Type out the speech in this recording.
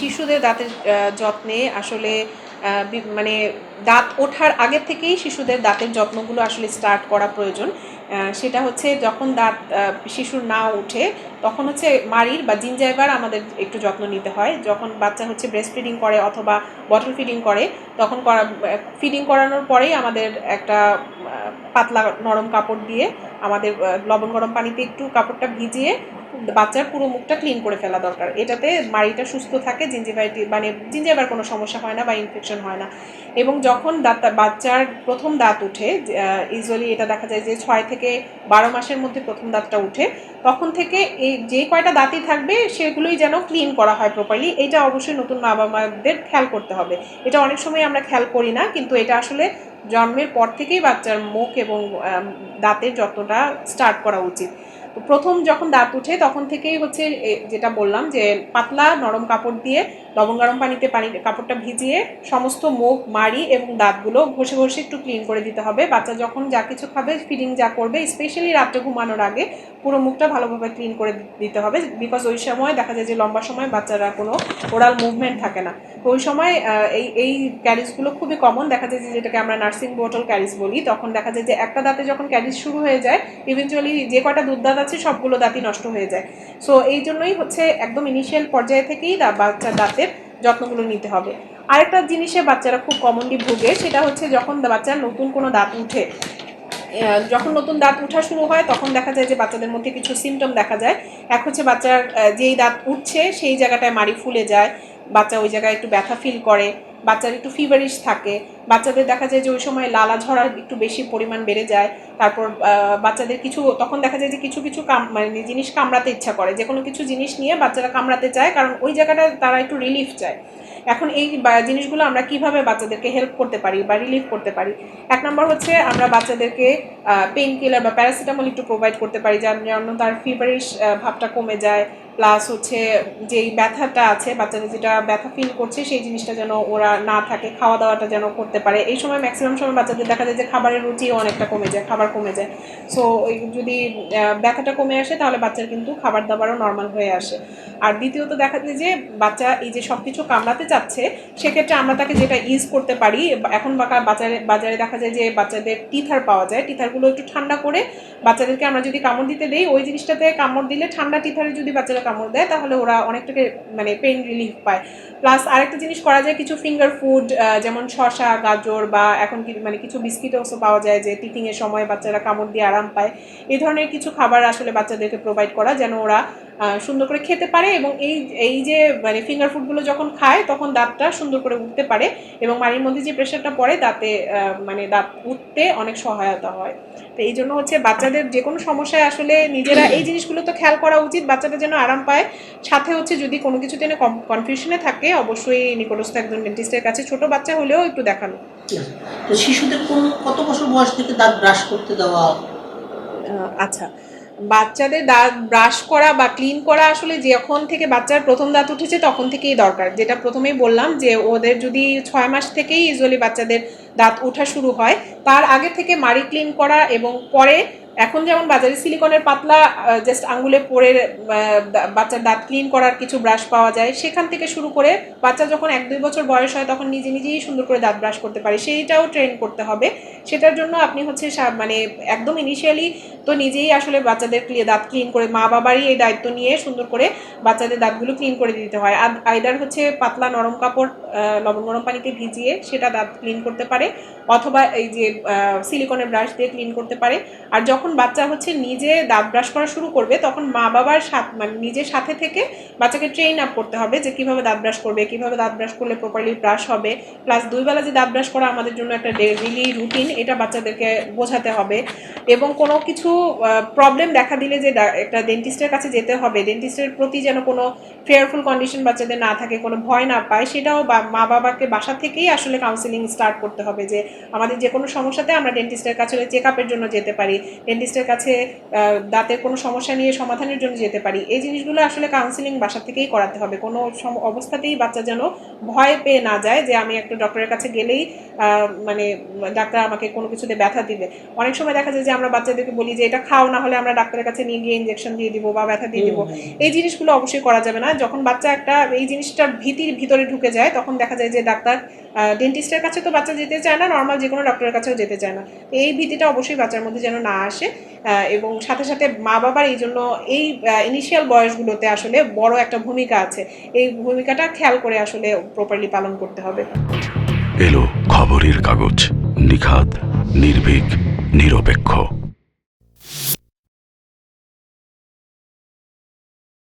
শিশুদের দাঁতের যত্নে আসলে মানে দাঁত ওঠার আগে থেকেই শিশুদের দাঁতের যত্নগুলো আসলে স্টার্ট করা প্রয়োজন। সেটা হচ্ছে যখন দাঁত শিশুর না উঠে তখন হচ্ছে মারির বা জিঞ্জাইবার আমাদের একটু যত্ন নিতে হয়। যখন বাচ্চা হচ্ছে ব্রেস্ট ফিডিং করে অথবা বটল ফিডিং করে, তখন করা ফিডিং করানোর পরেই আমাদের একটা পাতলা নরম কাপড় দিয়ে আমাদের লবণ গরম পানিতে একটু কাপড়টা ভিজিয়ে বাচ্চার পুরো মুখটা ক্লিন করে ফেলা দরকার। এটাতে মাড়িটা সুস্থ থাকে জিঞ্জিভাইটি মানে জিঞ্জিভার কোনো সমস্যা হয় না বা ইনফেকশন হয় না। এবং যখন দাঁত, বাচ্চার প্রথম দাঁত উঠে ইউজুয়ালি এটা দেখা যায় যে ছয় থেকে বারো মাসের মধ্যে প্রথম দাঁতটা উঠে, তখন থেকে এই যে কয়টা দাঁতই থাকবে, সেগুলোই যেন ক্লিন করা হয় প্রপারলি এটা অবশ্যই নতুন মা বাবাদের খেয়াল করতে হবে। এটা অনেক সময় আমরা খেয়াল করি না, কিন্তু এটা আসলে জন্মের পর থেকেই বাচ্চার মুখ এবং দাঁতের যত্নটা স্টার্ট করা উচিত। তো প্রথম যখন দাঁত উঠে, তখন থেকেই হচ্ছে যেটা বললাম যে পাতলা নরম কাপড় দিয়ে লবণ গরম পানিতে পানি, কাপড়টা ভিজিয়ে সমস্ত মুখ, মাড়ি এবং দাঁতগুলো ঘষে ঘষে একটু ক্লিন করে দিতে হবে। বাচ্চা যখন যা কিছু খাবে ফিডিং যা করবে স্পেশালি রাত্রে ঘুমানোর আগে পুরো মুখটা ভালোভাবে ক্লিন করে দিতে হবে বিকজ ওই সময় দেখা যায় যে লম্বা সময় বাচ্চারা কোনো ওরাল মুভমেন্ট থাকে না। ওই সময় এই এই ক্যারিজগুলো খুবই কমন দেখা যায় যে যেটাকে আমরা নার্সিং বোটল ক্যারিজ বলি, তখন দেখা যায় যে একটা দাঁতে যখন ক্যারিজ শুরু হয়ে যায় ইভেনচুয়ালি যে কটা দুধ দাঁত আছে সবগুলো দাঁতই নষ্ট হয়ে যায়। সো এই জন্যই হচ্ছে একদম ইনিশিয়াল পর্যায়ে থেকেই বাচ্চার দাঁতের যত্নগুলো নিতে হবে। আরেকটা জিনিসে বাচ্চারা খুব কমনলি ভুগে সেটা হচ্ছে যখন বাচ্চার নতুন কোনো দাঁত উঠে যখন নতুন দাঁত উঠা শুরু হয়, তখন দেখা যায় যে বাচ্চাদের মধ্যে কিছু সিমটম দেখা যায়। এক হচ্ছে বাচ্চার যেই দাঁত উঠছে, সেই জায়গাটায় মাড়ি ফুলে যায়, বাচ্চা ওই জায়গায় একটু ব্যথা ফিল করে, বাচ্চার একটু ফিভারিশ থাকে, বাচ্চাদের দেখা যায় যে ওই সময় লালা ঝরা একটু বেশি পরিমাণ বেড়ে যায়, তারপর বাচ্চাদের কিছু, তখন দেখা যায় যে কিছু কিছু কাম মানে জিনিস কামড়াতে ইচ্ছা করে। যে কোনো কিছু জিনিস নিয়ে বাচ্চারা কামড়াতে চায়, কারণ ওই জায়গাটা তারা একটু রিলিফ চায়। এখন এই জিনিসগুলো আমরা কীভাবে বাচ্চাদেরকে হেল্প করতে পারি বা রিলিফ করতে পারি? এক নম্বর হচ্ছে আমরা বাচ্চাদেরকে পেইন কিলার বা প্যারাসিটামল একটু প্রোভাইড করতে পারি, যার জন্য তার ফিভারিশ ভাবটা কমে যায়। প্লাস হচ্ছে যেই ব্যথাটা আছে বাচ্চাদের যেটা ব্যথা ফিল করছে, সেই জিনিসটা যেন ওরা না থাকে খাওয়া দাওয়াটা যেন করতে পারে। এই সময় ম্যাক্সিমাম সময় বাচ্চাদের দেখা যায় যে খাবারের রুচিও অনেকটা কমে যায়, খাবার কমে যায়। সো যদি ব্যথাটা কমে আসে, তাহলে বাচ্চার কিন্তু খাবার দাবারও নর্মাল হয়ে আসে। আর দ্বিতীয়ত দেখা যায় যে বাচ্চা এই যে সব কিছু কামড়াতে চাচ্ছে, সেক্ষেত্রে আমরা তাকে যেটা ইউজ করতে পারি এখন বাজারে বাজারে দেখা যায় যে বাচ্চাদের টিথার পাওয়া যায় টিথারগুলো একটু ঠান্ডা করে বাচ্চাদেরকে আমরা যদি কামড় দিতে দেই, ওই জিনিসটাতে কামড় দিলে ঠান্ডা টিথারে যদি বাচ্চারা কামড় দেয়, তাহলে ওরা অনেকটাকে মানে পেন রিলিফ পায়। প্লাস আরেকটা জিনিস করা যায়, কিছু ফিঙ্গার ফুড যেমন শসা, গাজর বা এখন মানে কিছু বিস্কিট বিস্কিটও পাওয়া যায় যে টিফিংয়ের সময় বাচ্চারা কামড় দিয়ে আরাম পায়। এই ধরনের কিছু খাবার আসলে বাচ্চাদেরকে প্রোভাইড করা, যেন ওরা সুন্দর করে খেতে পারে এবং এই এই যে মানে ফিঙ্গার ফুডগুলো যখন খায় তখন দাঁতটা সুন্দর করে উঠতে পারে এবং মাড়ির মধ্যে যে প্রেশারটা পড়ে দাঁতে মানে দাঁত উঠতে অনেক সহায়তা হয়। তো এই জন্য হচ্ছে বাচ্চাদের যে কোনো সমস্যায় আসলে নিজেরা এই জিনিসগুলো তো খেয়াল করা উচিত বাচ্চাটা যেন আরাম পায়। সাথে হচ্ছে যদি কোনো কিছুতে কম কনফিউশনে থাকে অবশ্যই নিকটস্থ একজন ডেন্টিস্টের কাছে ছোট বাচ্চা হলেও একটু দেখানো। তো শিশুদের কোন কত বছর বয়স থেকে দাঁত ব্রাশ করতে দেওয়া আচ্ছা। বাচ্চাদের দাঁত ব্রাশ করা বা ক্লিন করা আসলে যখন থেকে বাচ্চার প্রথম দাঁত উঠেছে তখন থেকেই দরকার। যেটা প্রথমেই বললাম যে ওদের যদি ছয় মাস থেকেই ইউজুয়ালি বাচ্চাদের দাঁত ওঠা শুরু হয়, তার আগে থেকে মাড়ি ক্লিন করা এবং পরে এখন যেমন বাজারে সিলিকনের পাতলা জাস্ট আঙ্গুলে পরে বাচ্চার দাঁত ক্লিন করার কিছু ব্রাশ পাওয়া যায়। সেখান থেকে শুরু করে বাচ্চা যখন এক দুই বছর বয়স হয় তখন নিজে নিজেই সুন্দর করে দাঁত ব্রাশ করতে পারে। সেইটাও ট্রেন করতে হবে। সেটার জন্য আপনি হচ্ছে মানে একদম ইনিশিয়ালি তো নিজেই আসলে বাচ্চাদের দাঁত ক্লিন করে মা বাবারই এই দায়িত্ব নিয়ে সুন্দর করে বাচ্চাদের দাঁতগুলো ক্লিন করে দিতে হয়। আর আইদার হচ্ছে পাতলা নরম কাপড় লবণ গরম পানিতে ভিজিয়ে সেটা দাঁত ক্লিন করতে পারে অথবা এই যে সিলিকনের ব্রাশ দিয়ে ক্লিন করতে পারে। আর যখন বাচ্চা হচ্ছে, নিজে দাঁত ব্রাশ করা শুরু করবে, তখন মা বাবার সাথে মানে নিজের সাথে থেকে বাচ্চাকে ট্রেন আপ করতে হবে যে কীভাবে দাঁত ব্রাশ করবে, কীভাবে দাঁত ব্রাশ করলে প্রপারলি ব্রাশ হবে। প্লাস দুইবেলা যে দাঁত ব্রাশ করা আমাদের জন্য একটা ডেইলি রুটিন এটা বাচ্চাদেরকে বোঝাতে হবে। এবং কোনো কিছু প্রবলেম দেখা দিলে যে একটা ডেন্টিস্টের কাছে যেতে হবে। ডেন্টিস্টের প্রতি যেন কোনো ফেয়ারফুল কন্ডিশন বাচ্চাদের না থাকে, কোনো ভয় না পায়, সেটাও মা বাবাকে বাসা থেকেই আসলে কাউন্সিলিং স্টার্ট করতে হবে যে, আমাদের যে কোনো সমস্যাতে আমরা ডেন্টিস্টের কাছে চেক আপের জন্য যেতে পারি। ডেন্টিস্টের কাছে দাঁতের কোনো সমস্যা নিয়ে সমাধানের জন্য যেতে পারি। এই জিনিসগুলো আসলে কাউন্সিলিং বাসা থেকেই করাতে হবে। কোনো সম- অবস্থাতেই বাচ্চা যেন ভয় পেয়ে না যায় যে আমি একটা ডক্টরের কাছে গেলেই মানে ডাক্তার আমাকে কোনো কিছুতে ব্যথা দিবে। অনেক সময় দেখা যায় যে আমরা বাচ্চাদেরকে বলি যে এটা খাও না হলে আমরা ডাক্তারের কাছে নিয়ে গিয়ে ইঞ্জেকশন দিয়ে দিব বা ব্যথা দিয়ে দিব। এই জিনিসগুলো অবশ্যই করা যাবে না। যখন বাচ্চা একটা এই জিনিসটার ভীতির ভিতরে ঢুকে যায় তখন দেখা যায় যে ডাক্তার ডেন্টিস্টের কাছে তো বাচ্চা যেতে চায় না নর্মাল যে কোনো ডক্টরের কাছেও যেতে চায় না। এই ভীতিটা অবশ্যই বাচ্চার মধ্যে যেন না আসে। আহ, এবং সাথে সাথে মা বাবার এই জন্য এই ইনিশিয়াল বয়সগুলোতে আসলে বড় একটা ভূমিকা আছে। এই ভূমিকাটা খেয়াল করে আসলে প্রপারলি পালন করতে হবে। এলো খবরের কাগজ নিখাত নির্ভীক নিরপেক্ষ।